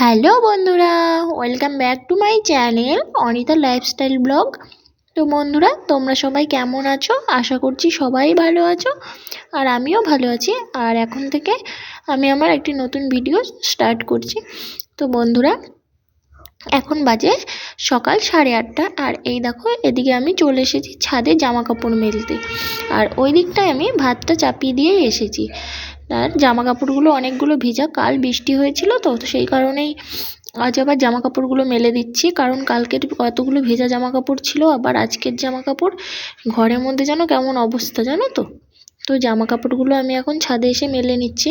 Hello বন্ধুরা, welcome back to my channel Anita lifestyle blog. তো বন্ধুরা, তোমরা সবাই কেমন আছো? আশা করছি সবাই ভালো আছো আর আমিও ভালো আছি। আর এখন থেকে আমি আমার একটি নতুন ভিডিও স্টার্ট করছি। তো বন্ধুরা, এখন বাজে সকাল সাড়ে আটটা আর এই দেখো, এদিকে আমি চলে এসেছি ছাদে জামা কাপড় মেলতে। আর ওই দিকটায় আমি ভাতটা চাপিয়ে দিয়ে এসেছি। আর জামা কাপড়গুলো অনেকগুলো ভিজা, কাল বৃষ্টি হয়েছিল তো সেই কারণেই আজ আবার জামা কাপড়গুলো মেলে দিচ্ছি। কারণ কালকের কতগুলো ভেজা জামা কাপড় ছিল, আবার আজকের জামা কাপড় ঘরের মধ্যে যেন কেমন অবস্থা জানো তো? তো জামা কাপড়গুলো আমি এখন ছাদে এসে মেলে নিচ্ছি।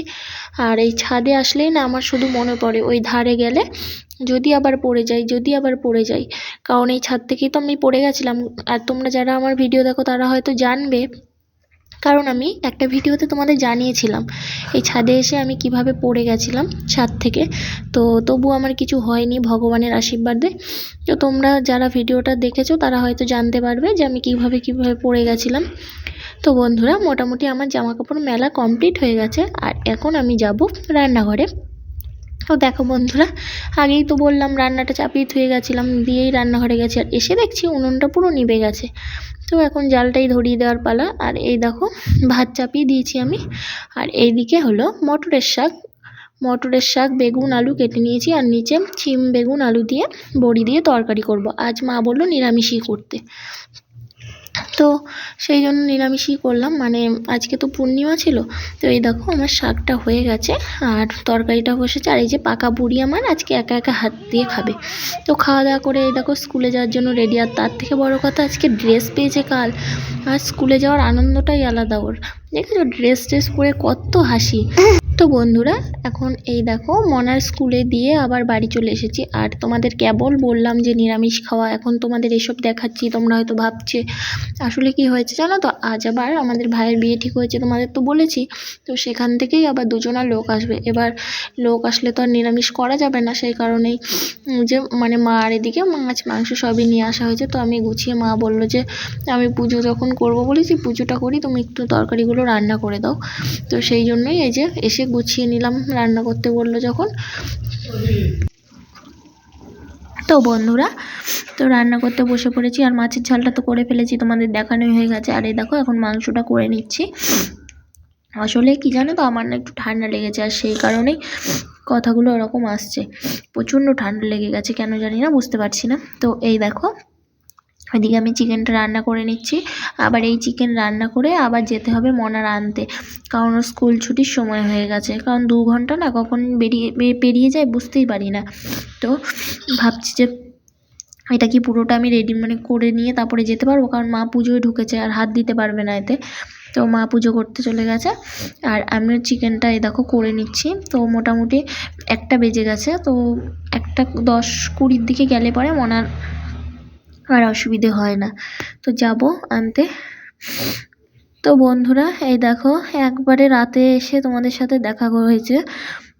আর এই ছাদে আসলেই না আমার শুধু মনে পড়ে, ওই ধারে গেলে যদি আবার পড়ে যাই, যদি আবার পড়ে যাই। কারণ এই ছাদ থেকেই তো আমি পড়ে গেছিলাম। আর তোমরা যারা আমার ভিডিও দেখো তারা হয়তো জানবে কারণ আমি একটা ভিডিওতে তোমাদের জানিয়েছিলাম। এই ছাদে এসে আমি কীভাবে পড়ে গেছিলাম ছাদ থেকে। তো তবু আমার কিছু হয়নি ভগবানের আশীর্বাদে। তো তোমরা যারা ভিডিওটা দেখেছ, তারা হয়তো জানতে পারবে যে আমি কীভাবে কীভাবে পড়ে গেছিলাম। তো বন্ধুরা, মোটামুটি আমার জামা কাপড় মেলা কমপ্লিট হয়ে গেছে, আর এখন আমি যাব রান্নাঘরে। তো দেখো বন্ধুরা, আগেই তো বললাম রান্নাটা চাপিয়ে ধুয়ে গেছিলাম, দিয়েই রান্নাঘরে গেছি, আর এসে দেখছি উনুনটা পুরো নিভে গেছে। তো এখন জালটাই ধরিয়ে দেওয়ার পালা। আর এই দেখো, ভাত চাপিয়ে দিয়েছি আমি। আর এইদিকে হলো মটরের শাক। মটরের শাক, বেগুন, আলু কেটে নিয়েছি। আর নিচে চিম বেগুন, আলু দিয়ে বড়ি দিয়ে তরকারি করব। আজ মা বলল নিরামিষই করতে। তো সেই জন্য নিরামিষই করলাম। মানে আজকে তো পূর্ণিমা ছিল, তো এই দেখো আমার শাকটা হয়ে গেছে আর তরকারিটা বসেছে। আর এই যে পাকা বুড়ি আমার আজকে একা একা হাত দিয়ে খাবে। তো খাওয়া দাওয়া করে এই দেখো স্কুলে যাওয়ার জন্য রেডি আর তার থেকে বড় কথা আজকে ড্রেস পেয়েছে কাল। আর স্কুলে যাওয়ার আনন্দটাই আলাদা ওর। দেখেছ? ড্রেস ট্রেস পরে কত হাসি। তো বন্ধুরা এখন এই দেখো মনার স্কুলে দিয়ে আবার বাড়ি চলে এসেছি। আর তোমাদের কেবল বললাম যে নিরামিষ খাওয়া, এখন তোমাদের এসব দেখাচ্ছি, তোমরা হয়তো ভাবছে, আসলে কি হয়েছে জানো তো? আজ আবার আমাদের ভাইয়ের বিয়ে ঠিক হয়েছে তোমাদের তো বলেছি, তো সেখান থেকেই আবার দুজনা লোক আসবে। এবার লোক আসলে তো আর নিরামিষ করা যাবে না, সেই কারণেই যে মানে মা আর এদিকে মাছ, মাংস সবই নিয়ে আসা হয়েছে। তো আমি গুছিয়ে মা বলল যে, আমি পুজো যখন করব বলেছি, পুজোটা করি, তুমি একটু তরকারিগুলো রান্না করে দাও। তো সেই জন্যই এই যে এসে গুছিয়ে নিলাম রান্না করতে বলল যখন। তো বন্ধুরা, তো রান্না করতে বসে পড়েছি, আর মাছের ঝালটা তো করে ফেলেছি, তোমাদের দেখানোই হয়ে গেছে। আর এই দেখো, এখন মাংসটা করে নিচ্ছি। আসলে কি জানো তো, আমার না একটু ঠান্ডা লেগেছে, আর সেই কারণেই কথাগুলো ওরকম আসছে। প্রচণ্ড ঠান্ডা লেগে গেছে, কেন জানি না, বুঝতে পারছি না। তো এই দেখো ওইদিকে আমি চিকেনটা রান্না করে নিচ্ছি। আবার এই চিকেন রান্না করে আবার যেতে হবে মনার আনতে। কারণ স্কুল ছুটির সময় হয়ে গেছে। কারণ দু ঘণ্টা না কখন বেরিয়ে, পেরিয়ে যায় বুঝতেই পারি না। তো ভাবছি যে এটা কি পুরোটা আমি রেডি মানে করে নিয়ে তারপরে যেতে পারব? কারণ মা পুজোয় ঢুকেছে আর হাত দিতে পারবে না এতে। তো মা পুজো করতে চলে গেছে। আর আমিও চিকেনটা এ দেখো করে নিচ্ছি। তো মোটামুটি একটা বেজে গেছে। তো একটা দশ কুড়ির দিকে গেলে পরে মনার আর অসুবিধে হয় না। তো যাব আনতে। তো বন্ধুরা, এই দেখো, একবারে রাতে এসে তোমাদের সাথে দেখা হয়েছে।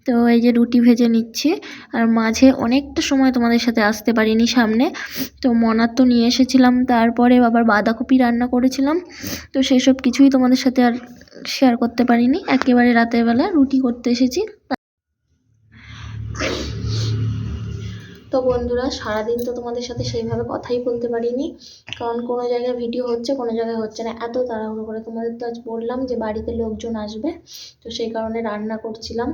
তো এই যে রুটি ভেজে নিচ্ছি, আর মাঝে অনেকটা সময় তোমাদের সাথে আসতে পারিনি সামনে। তো মনার তো নিয়ে এসেছিলাম, তারপরে আবার বাঁধাকপি রান্না করেছিলাম। তো সেসব কিছুই তোমাদের সাথে আর শেয়ার করতে পারিনি। একেবারে রাতের বেলা রুটি করতে এসেছি। তো বন্ধুরা, সারাদিন তো তোমাদের সাথে সেইভাবে কথাই বলতে পারিনি। কারণ কোনো জায়গায় ভিডিও হচ্ছে, কোনো জায়গায় হচ্ছে না। এত তাড়াহুড়ো করে তোমাদের তো আজ বললাম যে বাড়িতে লোকজন আসবে, তো সেই কারণে রান্না করছিলাম।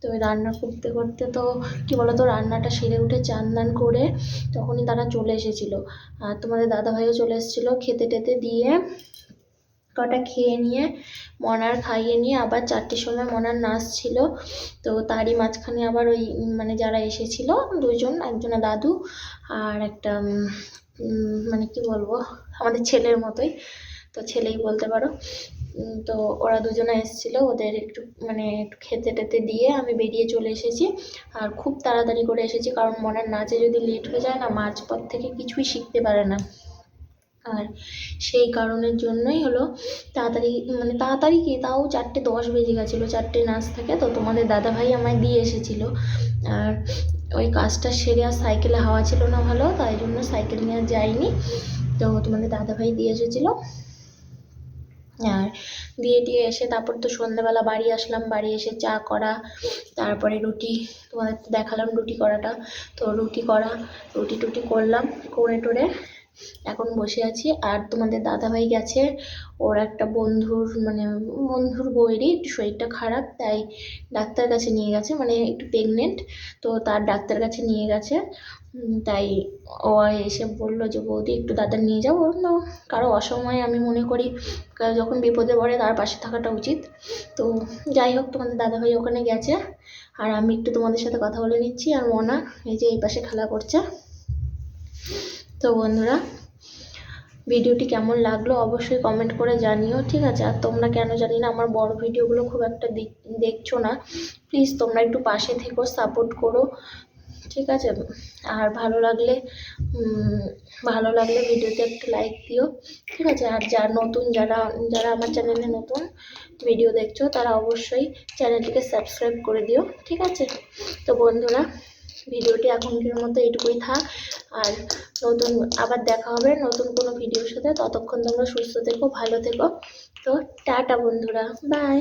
তো রান্না করতে করতে তো, কী বলো তো রান্নাটা সেরে উঠে চান দান করে তখনই তারা চলে এসেছিল। আর তোমাদের দাদাভাইও চলে এসেছিল খেতে টেতে দিয়ে। কটা খেয়ে নিয়ে, মনার খাইয়ে নিয়ে আবার চারটের সময় মনার নাচ ছিল। তো তারই মাঝখানে আবার ওই মানে যারা এসেছিল দুজন, একজনা দাদু আর একটা মানে কি বলব, আমাদের ছেলের মতোই। তো ছেলেই বলতে পারো। তো ওরা দুজনে এসেছিল, ওদের একটু মানে একটু খেতে টেতে দিয়ে আমি বেরিয়ে চলে এসেছি। আর খুব তাড়াতাড়ি করে এসেছি, কারণ মনের নাচে যদি লেট হয়ে যায় না, মাঝপথ থেকে কিছুই শিখতে পারে না। আর সেই কারণের জন্যই হলো তাড়াতাড়ি মানে তাড়াতাড়ি কি, তাও চারটে দশ বেজে গেছিল, চারটে নাচ থাকে, তো তোমাদের দাদাভাই আমায় দিয়ে এসেছিল। আর ওই কাজটা সেরে আর সাইকেলে হাওয়া ছিল না ভালো, তাই জন্য সাইকেল নিয়ে যাইনি। তো তোমাদের দাদাভাই দিয়ে এসেছিল। আর দিয়ে টিয়ে এসে তারপর তো সন্ধ্যেবেলা বাড়ি আসলাম, বাড়ি এসে চা করা, তারপরে রুটি, তোমাদের দেখালাম রুটি করাটা। তো রুটি করা, রুটি টুটি করলাম, করে টোরে এখন বসে আছি। আর তোমাদের দাদাভাই গেছে। ওর একটা বন্ধুর মানে বন্ধুর বইয়েরই একটু শরীরটা খারাপ, তাই ডাক্তার কাছে নিয়ে গেছে মানে একটু প্রেগনেন্ট তো তার ডাক্তার কাছে নিয়ে গেছে। তাই ও এসে বলল যে, বৌদি, একটু দাদা নিয়ে যাব বলল কারও অসময়ে আমি মনে করি, কারও যখন বিপদে পড়ে তার পাশে থাকাটা উচিত। তো যাই হোক, তোমাদের দাদাভাই ওখানে গেছে। আর আমি একটু তোমাদের সাথে কথা বলে নিচ্ছি। আর মনা এই যে এই পাশে খেলা করছে। তো বন্ধুরা, ভিডিওটি কেমন লাগল অবশ্যই কমেন্ট করে জানিও, ঠিক আছে? আর তোমরা কেন জানি না আমার বড় ভিডিওগুলো খুব একটা দেখ- দেখছ না। প্লিজ তোমরা একটু পাশে থেকো সাপোর্ট করো, ঠিক আছে? আর ভালো লাগলে ভালো লাগলে ভিডিওতে একটু লাইক দিও, ঠিক আছে? আর যারা নতুন যারা যারা আমার চ্যানেলে নতুন ভিডিও দেখছ, তারা অবশ্যই চ্যানেলটিকে সাবস্ক্রাইব করে দিও, ঠিক আছে? তো বন্ধুরা, ভিডিওটি এখনকার মতো এইটুকুই থাক। আর নতুন, আবার দেখা হবে নতুন কোনো ভিডিওর সাথে। ততক্ষণ তোমরা সুস্থ থেকো, ভালো থেকো। তো টাটা বন্ধুরা বাই